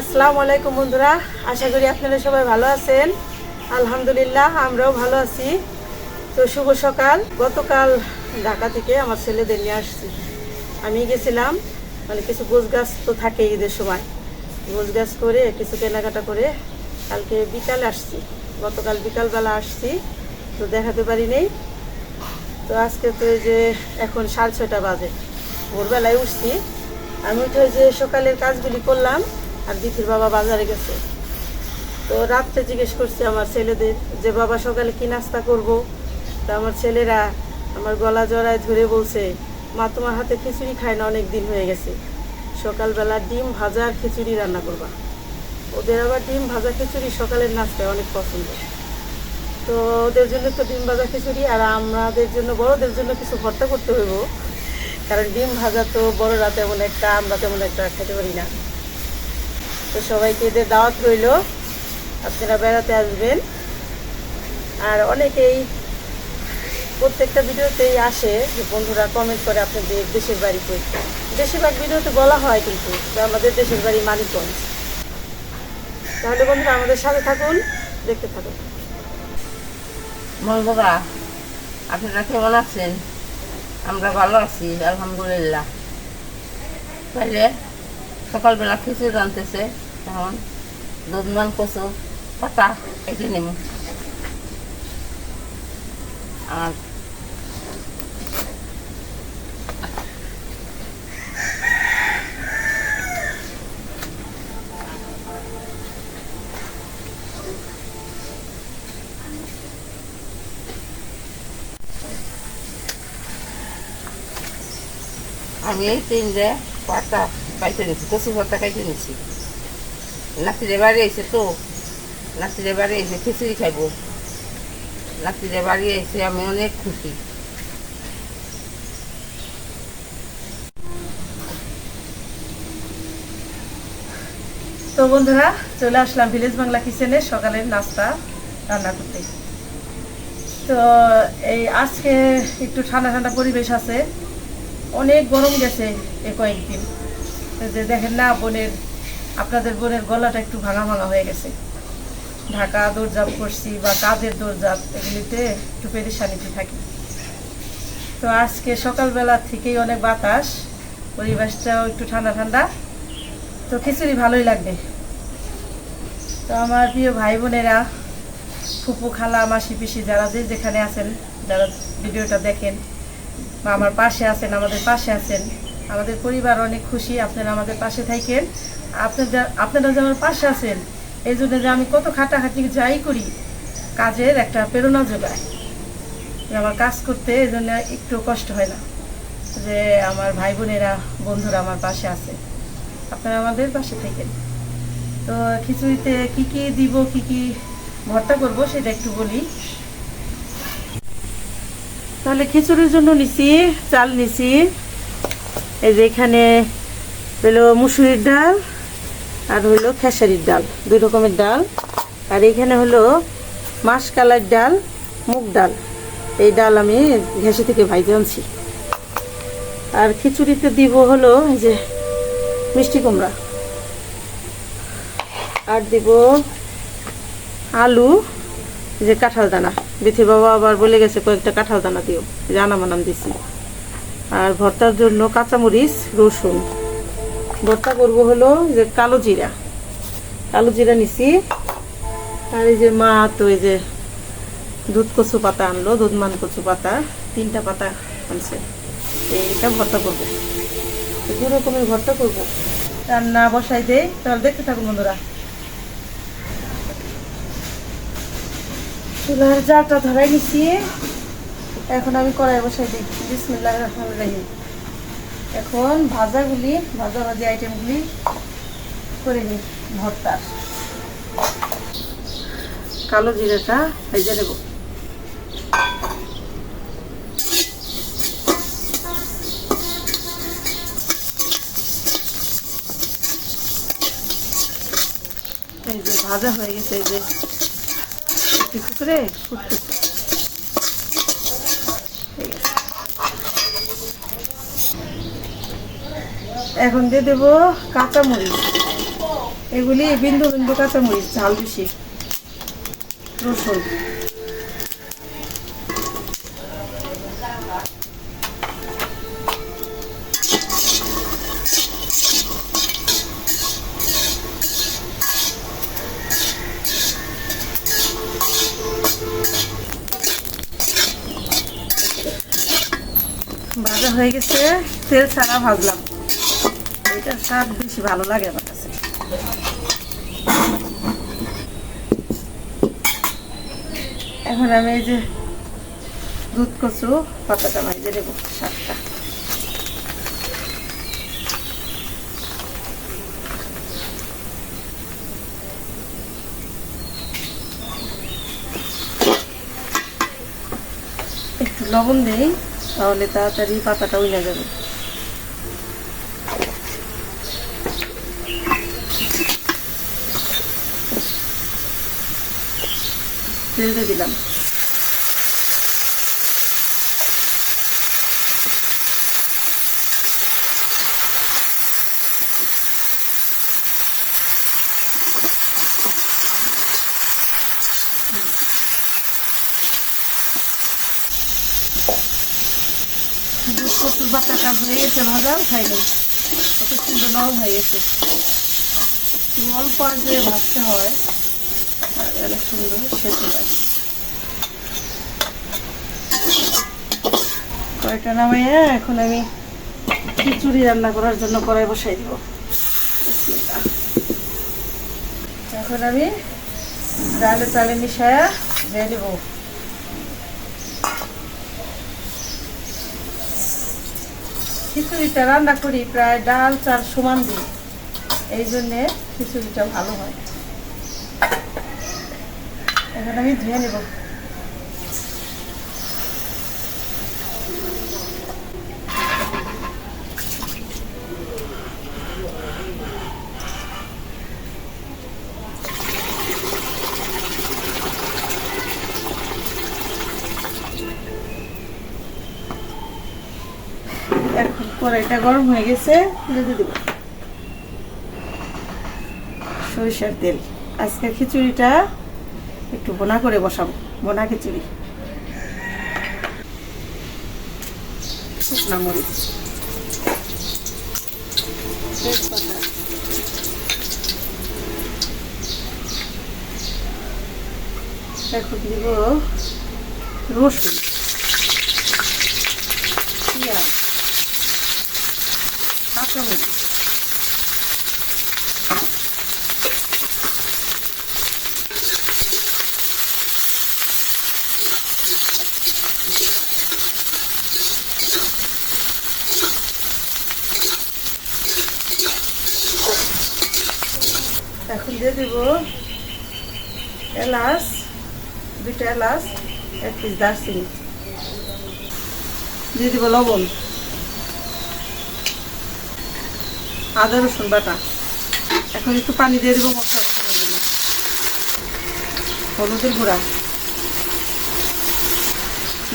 আসসালামু আলাইকুম বন্ধুরা, আশা করি আপনারা সবাই ভালো আছেন। আলহামদুলিল্লাহ, আমরাও ভালো আছি। তো শুভ সকাল। গতকাল ঢাকা থেকে আমার ছেলেদের নিয়ে আসছি। আমি গেছিলাম মানে কিছু গোছ গাছ তো থাকে ঈদের সময়। গোছ গাছ করে, কিছু কেনাকাটা করে কালকে বিকালে আসছি। গতকাল বিকালবেলা আসছি, তো দেখাতে পারি নেই। তো আজকে তো যে এখন সাড়ে ছয়টা বাজে। ভোরবেলায় উঠছি। আমি ওই যে সকালের কাজগুলি করলাম। আর দিদির বাবা বাজারে গেছে। তো রাত্রে জিজ্ঞেস করছে আমার ছেলেদের যে, বাবা, সকালে কি নাস্তা করব? তো আমার ছেলেরা আমার গলা জড়ায় ধরে বলছে, মা, তোমার হাতে খিচুড়ি খায় না, অনেক দিন হয়ে গেছে। সকালবেলা ডিম ভাজা আর খিচুড়ি রান্না করবা। ওদের আবার ডিম ভাজা খিচুড়ি সকালের নাস্তায় অনেক পছন্দ। তো ওদের জন্য তো ডিম ভাজা খিচুড়ি, আর আমাদের জন্য, বড়দের জন্য কিছু ভর্তা করতে হইব। কারণ ডিম ভাজা তো বড়রা তেমন একটা, আমরা তেমন একটা খেতে পারি না। তো সবাইকে এদের দাওয়াত রইল। আপনারা বেড়াতে আসবেন। আর অনেকেই প্রত্যেকটা ভিডিওতেই আসে যে বন্ধুরা কমেন্ট করে আপনাদের দেশের বাড়ি কই বেশিরভাগ ভিডিওতে বলা হয় কিন্তু যে আমাদের দেশের বাড়ি মানিকগঞ্জ। তাহলে বন্ধুরা আমাদের সাথে থাকুন, দেখতে থাকুন। বন্ধুরা, আপনারা কেমন আছেন? আমরা ভালো আছি, আলহামদুলিল্লাহ। তাহলে সকালবেলা খিচুড়ি রানতেছে এখন দুধমান কচু, পাতা কেটে নেব। আর আমি এই তিনটে পাতা কাইতে নিচ্ছি কচু পাতা কাইতে নিচ্ছি নাতিরে বাড়ি এসে তো নাতিরে বাড়ি এসে খিচুড়ি খাইবো নাতিরে বাড়ি এসে আমি অনেক খুশি তো বন্ধুরা, চলে আসলাম ভিলেজ বাংলা কিচেনে সকালের নাস্তা রান্না করতে। তো এই আজকে একটু ঠান্ডা ঠান্ডা পরিবেশ আছে। অনেক গরম গেছে এ কয়েকদিন। যে দেখেন না, বোনের আপনাদের বোনের গলাটা একটু ভাঙা ভাঙা হয়ে গেছে। ঢাকা দৌড়জাপ করছি বা কাজের দৌড়জাপ এগুলিতে একটু পেরেশানিতে থাকি। তো আজকে সকালবেলা থেকেই অনেক বাতাস, পরিবেশটাও একটু ঠান্ডা ঠান্ডা। তো খিচুড়ি ভালোই লাগবে। তো আমার প্রিয় ভাই বোনেরা, ফুপু, খালা, মাসি, পিসি যারা যে যেখানে আছেন, যারা ভিডিওটা দেখেন বা আমার পাশে আছেন, আমাদের পাশে আছেন আমাদের পরিবার অনেক খুশি, আপনারা আমাদের পাশে থাকেন। আপনাদের আপনারা যে আমার পাশে আছেন, এই জন্য যে আমি কত খাটাখাটি যাই করি, কাজের একটা প্রেরণা যোগায়। আমার কাজ করতে এই জন্য একটু কষ্ট হয় না যে আমার ভাই বোনেরা, বন্ধুরা আমার পাশে আছে। আপনারা আমাদের পাশে থাকেন। তো খিচুড়িতে কি কি দিব, কি কি ভর্তা করব সেটা একটু বলি। তাহলে খিচুড়ির জন্য নিছি, চাল নিছি। এই যে এখানে হলো মুসুরির ডাল আর হলো খেসারির ডাল, দুই রকমের ডাল। আর এখানে হলো মাসকালার ডাল, মুগ ডাল। এই ডাল আমি ঘেঁষে থেকে ভাইজে আনছি। আর খিচুড়িতে দিব হলো এই যে মিষ্টি কুমড়া। আর দিব আলু যে কাঁঠাল দানা। বিথি বাবা আবার বলে গেছে, কয়েকটা কাঁঠাল দানা দিও। জানা মানাম দিছি। আর ভর্তার জন্য কাঁচামরিচ, রসুন। ভর্তা করব হলো যে কালো জিরা। কালো জিরা নিছি। আর এই যে মা তো এই যে দুধ কচু পাতা আনলো, দুধমান কচু পাতা, তিনটা পাতা আনছে। এইটা ভর্তা করব। দু রকমের ভর্তা করব। রান্না বসাই দেই তাহলে দেখতে থাকুন বন্ধুরা। চুলার জালটা ধরাই নিছি। এখন আমি কড়াই বসাই দিই। বিসমিল্লাহ রহমান রহিম। এখন ভাজাগুলি, ভাজা ভাজি আইটেমগুলি করে নিই ভর্তার কালো জিরাটা ভেজে নেব। ভাজা হয়ে গেছে, এই যে একটু করে ফুটতেছে। এখন দিয়ে দেবো কাঁচামরিচ। এগুলি বিন্দু বিন্দু কাঁচামরিচ, ঝাল বেশি। রসুন। ভাজা হয়ে গেছে, তেল ছাড়া ভাজলাম। স্বাদ বেশি ভালো লাগে আমার কাছে। এখন আমি এই যে দুধ কচু, পাতাটা দেবো একটু লবণ দেই, তাহলে তাড়াতাড়ি পাতাটা উইনা যাবে। তেল দিলাম। কচুর বাচ্চাটা হয়ে গেছে ভাজা খাই নাই কত সুন্দর নরম হয়ে গেছে। অল্প আগে ভাজতে হয়। আর সুন্দর সেদ্ধ হয় কয়টা নামাইয়া এখন আমি খিচুড়ি রান্না করার জন্য কড়াই বসাই দিব। এখন আমি ডালে চালে মিশায়া দিয়ে দেবো। খিচুড়িটা রান্না করি প্রায় ডাল চাল সমান দিই। এই জন্যে খিচুড়িটা ভালো হয়। এখন আমি ধুয়ে নেব। এখন কড়াইটা গরম হয়ে গেছে দিয়ে দেব। সরিষার তেল। আজকে খিচুড়িটা একটু বোনা করে বসাবো বোনা খিচুড়ি। শুকনা মরিচ। তেজপাতা। এখন দিব রসুন পেঁয়াজ কাঁচামরিচ এখন দিয়ে দিব এলাচ, দুইটা এলাচ, এক পিস দারচিনি। দিয়ে দিব লবণ। আদা, রসুন বাটা। এখন একটু পানি দিয়ে দিব মশলা হলুদের গুঁড়া।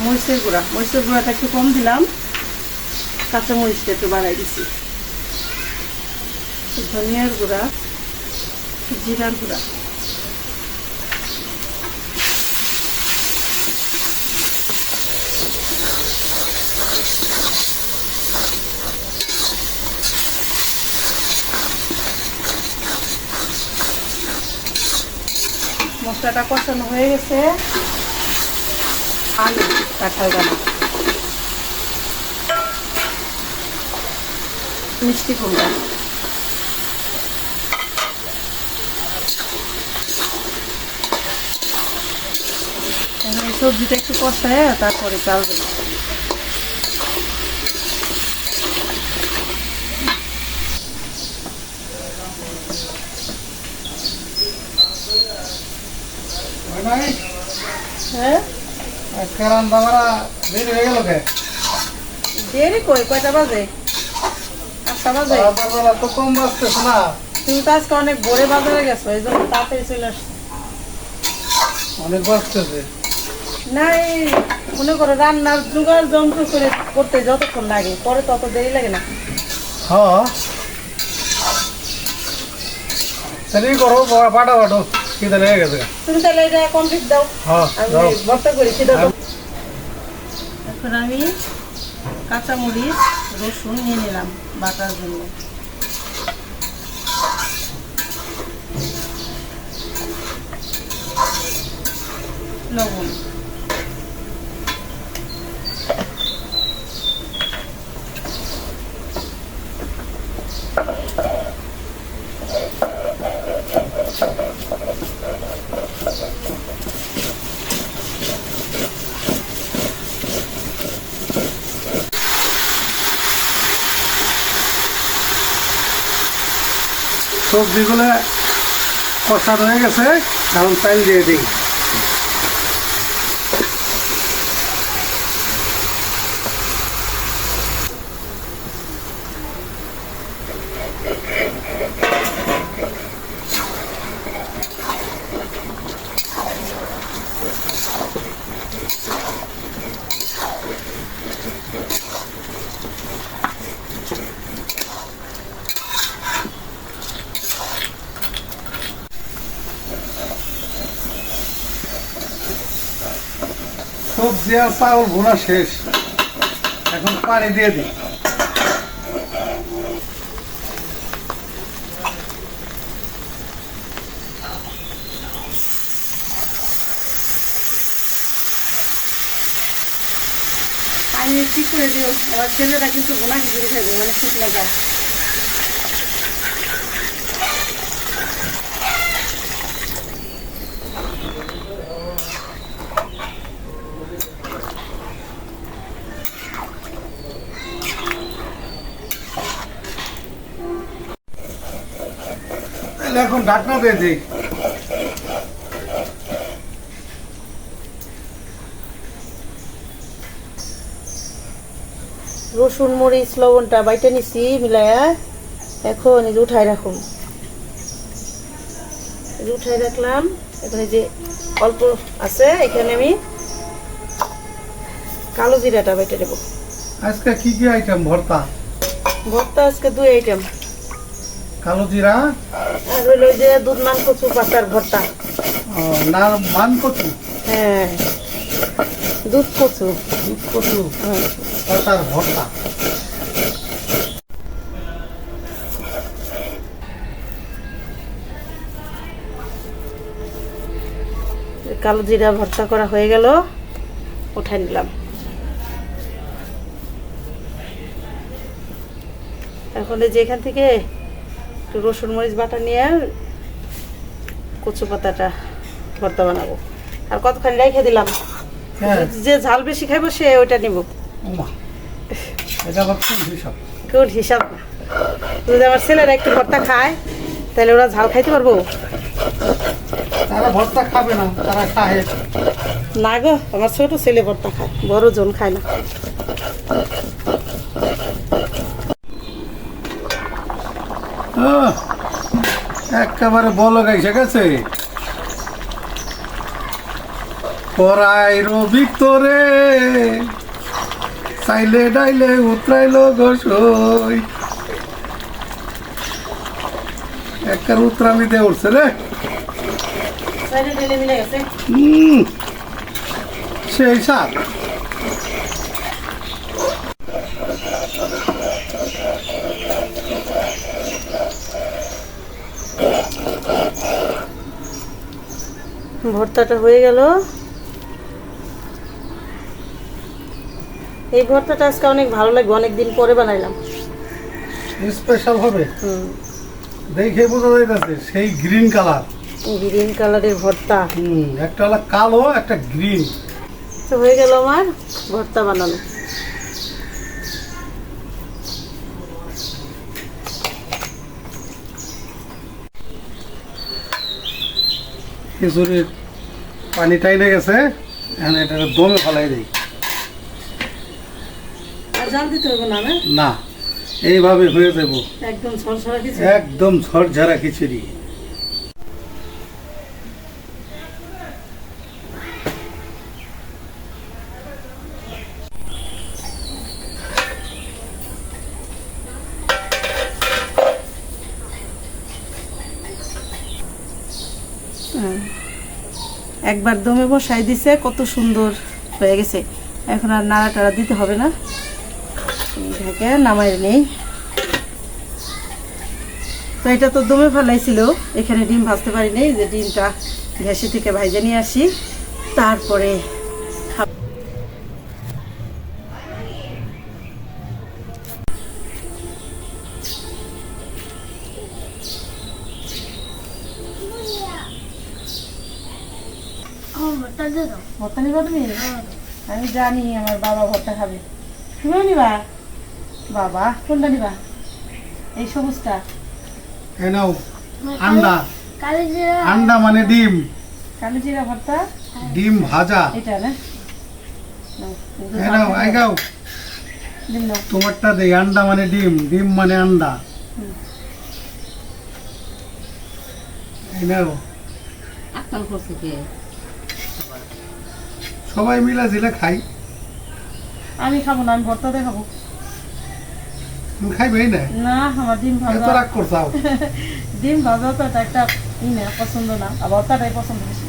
মরিচের গুঁড়া। মরিচের গুঁড়াটা একটু কম দিলাম। কাঁচা মরিচটা একটু বাড়াই দিছি। ধনিয়ার গুঁড়া। জিরার মশলাটা কষানো হয়ে গেছে। আলু কাঁঠাল দানা। মিষ্টি কুমড়া। সবজিটা একটু কষায় তারপরে চাল দেবো। হ্যাঁ দেরি কই? কয়টা বাজে? আটটা বাজে? তো কম বাজতেছে না। তুমি তো আজকে অনেক ভোরে বাজারে গেছো এই জন্য তাড়াতাড়ি চলে আসছো। অনেক বাজতেছে। না এই মনে করো রান্নার জোগাড় যন্ত্র করে করতে যতক্ষণ লাগে পরে তত দেরি লাগে না। হ্যাঁ। তাহলে করো বাটা বাটো খিদে লেগে গেছে। তুমি তাহলে এটা কমপ্লিট দাও। হ্যাঁ আমি ভর্তা করি সেটা দাও এখন আমি কাঁচামরিচ রসুন নিয়ে নিলাম বাটার জন্য। লবণ। সবজিগুলো কষা হয়ে গেছে এখন তেল দিয়ে দিই। আর চাউল ভুনা শেষ। এখন পানি দিয়ে দিই। পানি ঠিক করে দিও। আমার ছেলেরা কিন্তু ভোনা খিচুড়ি খাবে মানে শুকনো যায় তাহলে এখন ঢাকনা দিয়ে দিই। রসুন মরিচ লবণটা বাইটে নিছি মিলায়া এখন এই যে উঠাই রাখুন। উঠাই রাখলাম এখন যে অল্প আছে এখানে আমি কালো জিরাটা বাইটে দেবো আজকে কি কি আইটেম ভর্তা? ভর্তা আজকে দুই আইটেম কালো জিরা। আর হইল যে দুধ মান কচু পাতার ভর্তা। ও, না মান কচু? হ্যাঁ। দুধ কচু। দুধ কচু হ্যাঁ। পাতার ভর্তা। কালো জিরা ভর্তা করা হয়ে গেল। উঠাই নিলাম। এখন এই যে এখান থেকে একটু রসুন মরিচ বাটা নিয়ে কচু পাতাটা ভর্তা বানাবো। আর কতখানি রেখে দিলাম? হ্যাঁ। যে ঝাল বেশি খাইবো সে ওইটা নিব। কোন হিসাব? না যদি আমার ছেলেরা একটু ভর্তা খায় তাহলে ওরা ঝাল খাইতে পারব? তারা ভর্তা খাবে না তারা খায়। না গো আমার ছোট ছেলে ভর্তা খায় বড় জন খায় না। একেবারে বলো গাইছে গেছে। পরাইর ভিতরে চাইলে ডাইলে উতরাইল গোসই একার উতরামি দিয়ে উঠছে রে। সেই সাপ ভর্তাটা হয়ে গেল। এই ভর্তাটা আজকে অনেক ভালো লাগবে অনেক দিন পরে বানাইলাম। স্পেশাল হবে? হুম। দেখে বোঝা যাইতেছে সেই গ্রিন কালার গ্রিন কালারের ভর্তা। হুম একটা হলো কালো একটা গ্রিন তো হয়ে গেল আমার ভর্তা বানানো। খিচুড়ির পানি টাইনে গেছে এখন এটা দমে ফেলাই দিই। না এইভাবে হয়ে যাব। একদম সরসরা কিছু একদম ঝরঝরা খিচুড়ি। হুম। একবার দমে বসাই দিছে, কত সুন্দর হয়ে গেছে। এখন আর নাড়া টাড়া দিতে হবে না। এটাকে নামাই নেই। তো এটা তো দমে ফেলাইছিল, এখানে ডিম ভাজতে পারিনি, যে ডিমটা গ্যাসে থেকে ভাইজে নিয়ে আসি। তারপরে ভর্তা নিবা তুমি আমি জানি আমার বাবা ভর্তা খাবে। তুমিও নিবা? বাবা কোনটা নিবা? এই সবুজটা। এ নাও আন্ডা। আন্ডা মানে ডিম। কালো জিরা ভর্তা? ডিম ভাজা। এটা না? নাও, কিন্তু এ নাও আই গাও ডিম নাও। তোমারটা দেই আন্ডা মানে ডিম। ডিম মানে আন্ডা। এই নাও। আপনার করছে কে সবাই মিলা জিলে খাই। আমি খাব না আমি ভর্তা দেখাবো তুমি খাইবেই না? না আমার ডিম ভাজা। এত রাগ করছাও ডিম ভাজা তো এটা একটা ই না পছন্দ না আর ভর্তাটাই পছন্দ বেশি।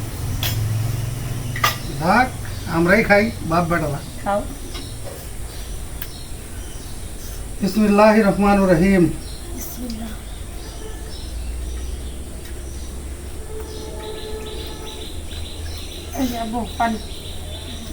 থাক আমরাই খাই বাপ বেটালা খাও। বিসমিল্লাহ রহমান রহিম। এই যে আব্বু পানি।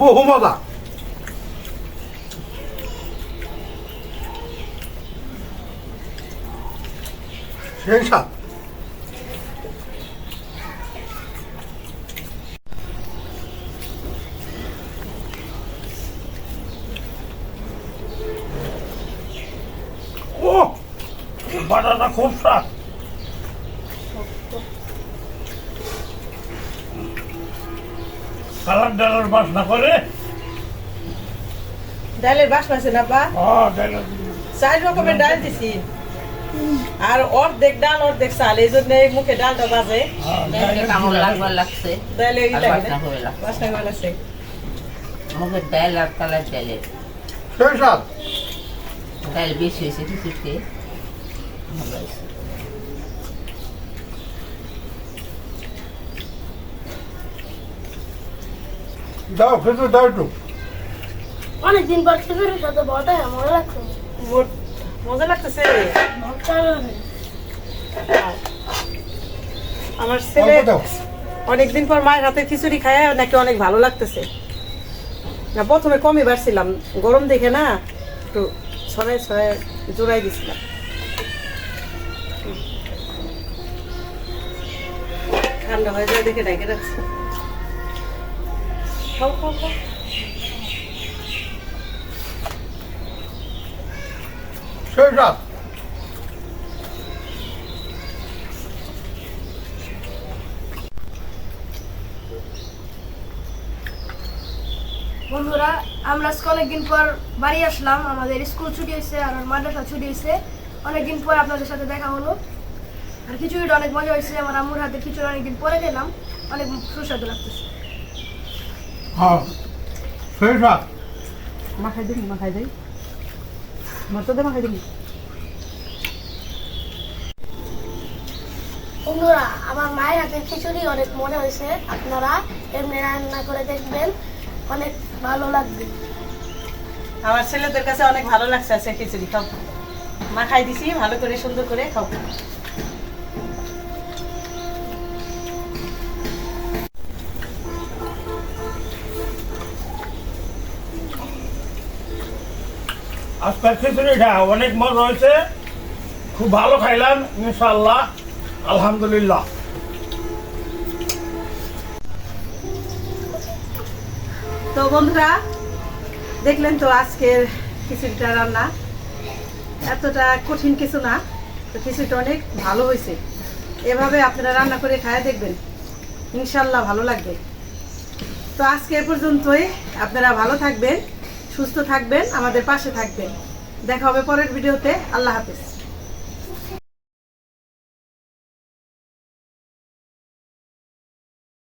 বহু মজা সেই সাত ও বাটাটা খুব স্বাদ কালার ডালার বাসনা করে। ডালের বাস পাইছে না বা হ্যাঁ চার রকমের ডাল দিছি। আর অর্ধেক ডাল অর্ধেক চাল এই জন্য এই মুখে ডালটা বাজে। লাগছে। ডালে না লাগছে। মুখের ডাল আর কালার সাত ডাল বেশি হয়েছে কিছুতে। ভালো দাও খেতে দাও একটু। অনেকদিন পর খিচুড়ির সাথে বটা মজা লাগছে। মজা লাগতেছে। আমার ছেলে অনেকদিন পর মায়ের হাতে খিচুড়ি খায় নাকি অনেক ভালো লাগতেছে। না প্রথমে কমই বাড়ছিলাম গরম দেখে না একটু ছড়াই ছড়াই জোড়াই দিছিলাম। ঠান্ডা হয়ে যায় দেখে ডাকে রাখছি। খাও খাও খাও। সেই সাত বন্ধুরা আমরা আজকে অনেকদিন পর বাড়ি আসলাম। আমাদের স্কুল ছুটি হয়েছে আর মাদ্রাসা ছুটি হয়েছে। অনেকদিন পর আপনাদের সাথে দেখা হলো। আর খিচুড়িটা অনেক মজা হয়েছে। আমার আম্মুর হাতে খিচুড়ি অনেকদিন পরে খেলাম। অনেক সুস্বাদু লাগতেছে। হ্যাঁ। মাখাই মাখাই দিই মাখাই বন্ধুরা আমার মায়ের হাতের খিচুড়ি অনেক মজা হয়েছে। আপনারা এমনি রান্না করে দেখবেন অনেক ভালো লাগবে। আমার ছেলেদের কাছে অনেক ভালো লাগছে আছে খিচুড়ি খাও। মাখাই দিছি ভালো করে সুন্দর করে খাও। আজকের খিচুড়িটা অনেক মন হয়েছে খুব ভালো খাইলাম ইনশাল্লাহ আলহামদুলিল্লাহ। তো বন্ধুরা, দেখলেন তো আজকের খিচুড়িটা রান্না। এতটা কঠিন কিছু না, তো খিচুড়িটা অনেক ভালো হয়েছে। এভাবে আপনারা রান্না করে খায় দেখবেন। ইনশাল্লাহ ভালো লাগবে। তো আজকে এ পর্যন্তই। আপনারা ভালো থাকবেন। সুস্থ থাকবেন আমাদের পাশে থাকবেন। দেখা হবে পরের ভিডিওতে। আল্লাহ হাফিজ।